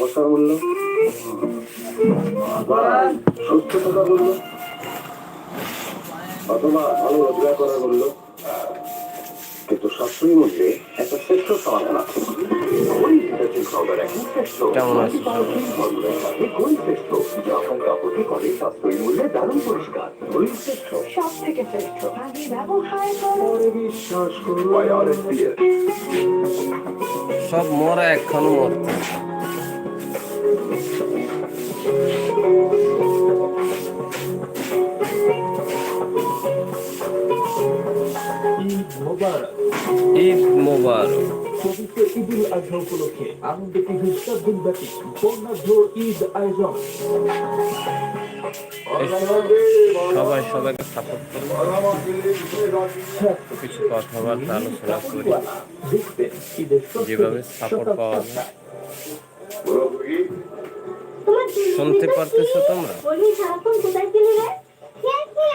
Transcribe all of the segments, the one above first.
ভালোবাসার মূল্য আবার সুস্থ থাকা মূল্য অথবা ভালো রোজগার করার মূল্য কিন্তু সাশ্রয়ী মূল্যে একটা শ্রেষ্ঠ সমাধান আছে। ওই ডিটারজেন্ট পাউডার এখন শ্রেষ্ঠ। কেমন আছো? ফর্মুলার সাথে কোন শ্রেষ্ঠ। কাপড়টি করে সাশ্রয়ী মূল্যে দারুণ পুরস্কার। ওই শ্রেষ্ঠ। সব থেকে শ্রেষ্ঠ। আগে ব্যবহার করো। বিশ্বাস করুন। সব মরা এখনও মরতে ঈদ মোবারক। ঈদ মোবারক। পবিত্র ঈদুল আজহা উপলক্ষে আনন্দ টিভির সাতদিন ব্যাপী বর্ণাঢ্য ঈদ আয়োজন। সবাই সবাইকে সাপোর্ট করো কিছু কথাবার্তা আলোচনা করি। যেভাবে পাওয়া। শুনতে পারতেছো তোমরা?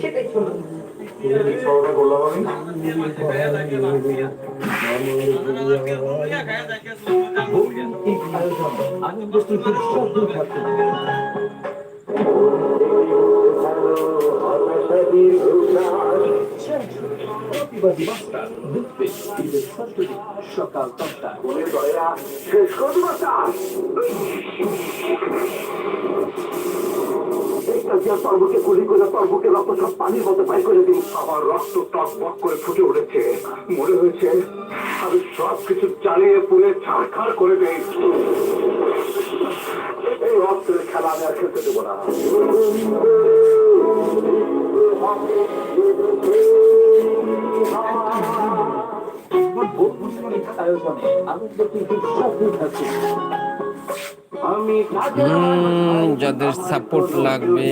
সেটাই করলাম আমি ঈদ আয়োজন দিন পানির মতো পাই করে দিই আমার রক্ত টক বক করে ফুটে উঠেছে মনে হয়েছে আমি সব কিছু জ্বালিয়ে পুড়ে ছাড়খাড় করে দেই এই খেলা আমি আর খেলতে দেবো না। আয়োজনে আনন্দ যাদের সাপোর্ট লাগবে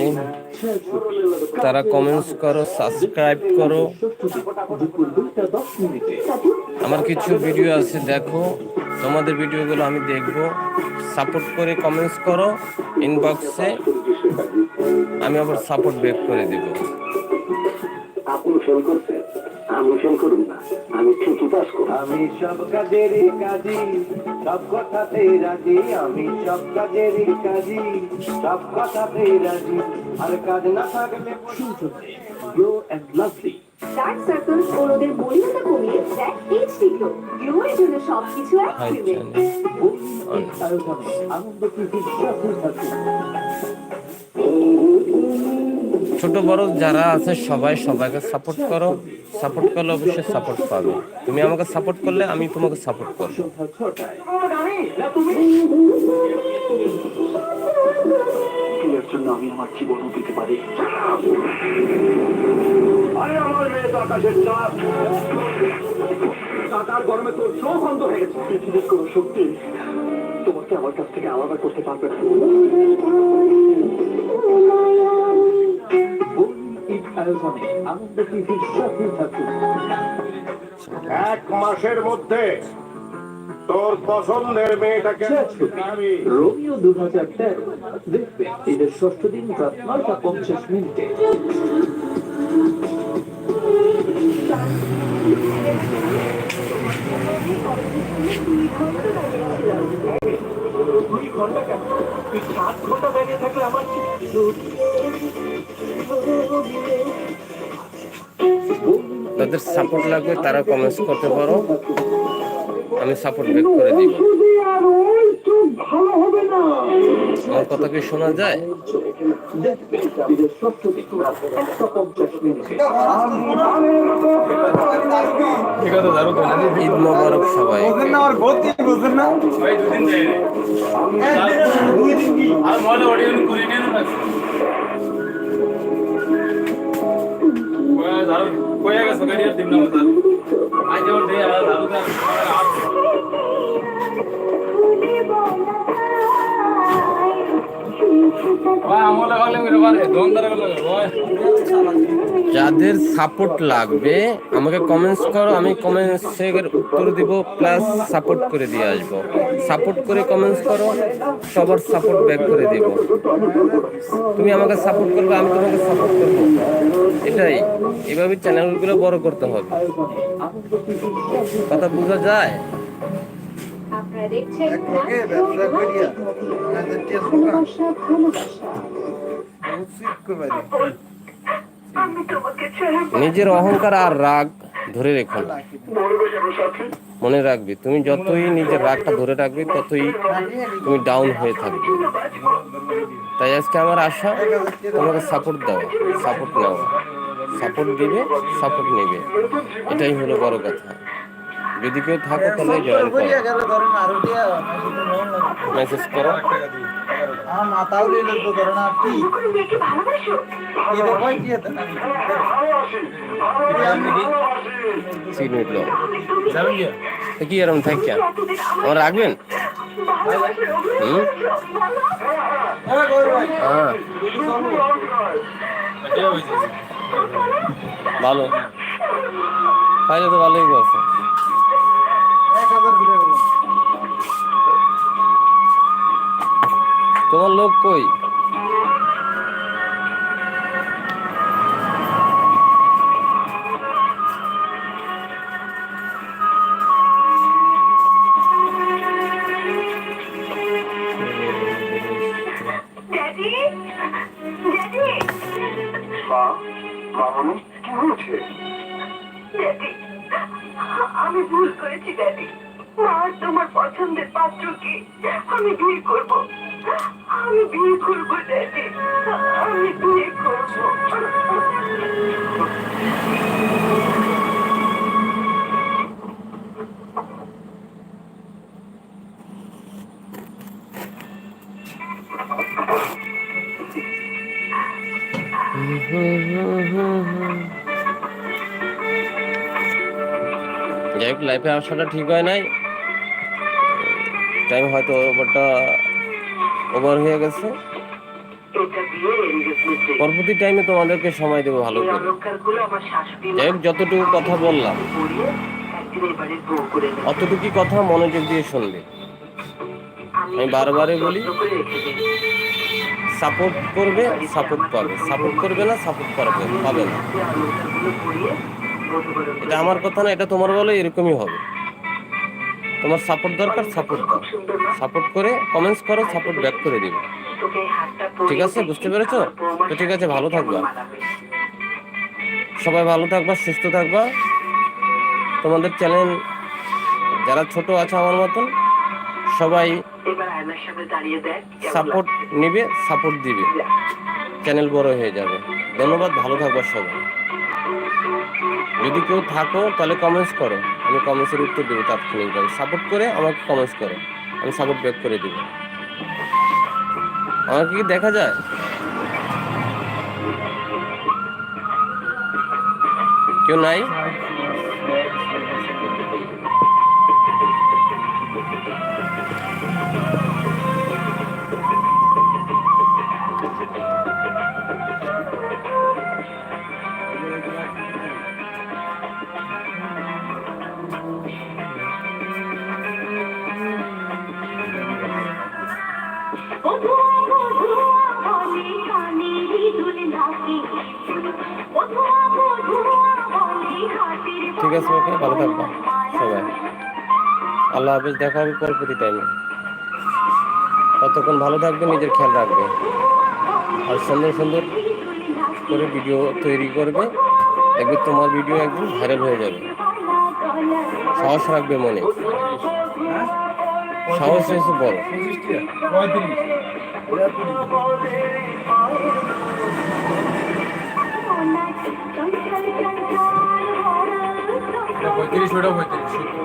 তারা কমেন্টস করো সাবস্ক্রাইব করো। আমার কিছু ভিডিও আছে দেখো। তোমাদের ভিডিওগুলো আমি দেখব। সাপোর্ট করে কমেন্টস করো ইনবক্সে আমি আবার সাপোর্ট ব্যাক করে দেব। আমি সব কাজেরই কাজী সব কথাতেই রাজি। আমি সব কাজেরই কাজী সব কথাতেই রাজি। আর কাজ না থাকলে গ্লো অ্যান্ড লাভলি ডার্ক জন্য সবকিছু আনন্দ টিভির ছোট বড় যারা আছে সবাই সবাইকে সাপোর্ট করো। সাপোর্ট করলে অবশ্যই সাপোর্ট পাবে। তুমি আমাকে সাপোর্ট করলে আমি তোমাকে সাপোর্ট করব। জন্য আমি আমার দিতে পারি শক্তি তোমাকে আমার কাছ থেকে আলাদা করতে পারবে না। আয়োজনে আনন্দ টিভির সাতদিন ব্যাপী এক মাসের মধ্যে তোর পছন্দের মেয়েটাকে রোমিও দু হাজার তেরো দেখবেন ঈদের ষষ্ঠ দিন রাত নয়টা পঞ্চাশ মিনিটে। দুই ঘণ্টা কেন? তুই সাত ঘণ্টা বেরিয়ে থাকলে আমার কি তাদের সাপোর্ট লাগবে, তারা কমেন্টস করতে পারো। আমি সাপোর্ট ব্যাক করে দিব আমার কথা কি শোনা যায়? দিন। রাত একটা পঞ্চাশ মিনিটে ঈদ মোবারক সবাই কয়ে যাদের সাপোর্ট লাগবে, আমাকে কমেন্টস করো, আমি কমেন্টসের উত্তর দিব প্লাস সাপোর্ট করে দিয়ে আসব। সাপোর্ট করে কমেন্টস করো, সবার সাপোর্ট ব্যাক করে দেব। তুমি আমাকে সাপোর্ট করবে, আমি তোমাকে সাপোর্ট করব। এটাই। এভাবে চ্যানেলগুলো বড় করতে হবে। কথা বোঝা যায়? ভালোবাসা ভালোবাসা। নিজের অহংকার আর রাগ ধরে রেখো না। মনে রাখবি তুমি যতই নিজের রাগটা ধরে রাখবি ততই তুমি ডাউন হয়ে থাকবে। তাই আজকে আমার আশা তোমাকে সাপোর্ট দাও সাপোর্ট নাও। সাপোর্ট দিবে সাপোর্ট নেবে। এটাই হলো বড় কথা। যদি কেউ থাকো তাহলে জয়েন করো মেসেজ করো। মাথাও নিল তো ধরে না এটা কি। এরকম থাকি আমার রাখবেন? হুম? হ্যাঁ। ভালো। তাহলে তো ভালোই বলছে। তোমার লোক কই? আমি ভুল করেছি ড্যাডি মা তোমার পছন্দের পাত্র কি? আমি বিয়ে করব। আমি বিয়ে করব, ড্যাডি। আমি বিয়ে করব। যাই হোক লাইফে আসাটা ঠিক হয় নাই। টাইম হয়তো ওভারটা ওভার হয়ে গেছে। পরবর্তী টাইমে তোমাদেরকে সময় দেবো ভালো করে। যাই হোক যতটুকু কথা বললাম, অতটুকুই কথা মনোযোগ দিয়ে শুনবে আমি বারবারই বলি সাপোর্ট করবে সাপোর্ট পাবে। সাপোর্ট করবে না সাপোর্ট পাবে পাবে না। এটা আমার কথা না, এটা তোমার বলে এরকমই হবে। তোমার সাপোর্ট দরকার সাপোর্ট দাও। সাপোর্ট করে কমেন্টস করো সাপোর্ট ব্যাক করে দিবে। ঠিক আছে? বুঝতে পেরেছ? তো ঠিক আছে, ভালো থাকবা। সবাই ভালো থাকবা, সুস্থ থাকবা। তোমাদের চ্যানেল যারা ছোট আছে আমার মতন, সবাই সাপোর্ট নিবে সাপোর্ট দিবে। চ্যানেল বড় হয়ে যাবে। ধন্যবাদ, ভালো থাকবার সবাই। যদি কেউ থাকো, তাহলে কমেন্টস করো। আমি কমেন্টসের উত্তর দেবো তাৎক্ষণিকভাবে সাপোর্ট করে আমাকে কমেন্টস করো। আমি সাপোর্ট ব্যাক করে দেবো। আমাকে কি দেখা যায়? কেউ নাই। ঠিক আছে, ওকে, ভালো থাকবা সবাই। আল্লাহ হাফিজ, দেখা হবে পরবর্তী টাইমে ততক্ষণ ভালো থাকবে নিজের খেয়াল রাখবে আর সুন্দর সুন্দর করে ভিডিও তৈরি করবে। দেখবে তোমার ভিডিও একদম ভাইরাল হয়ে যাবে। সাহস রাখবে মনে। সাহস হয়েছে বল পঁয়ত্রিশ। পঁয়ত্রিশ ওটা পঁয়ত্রিশ।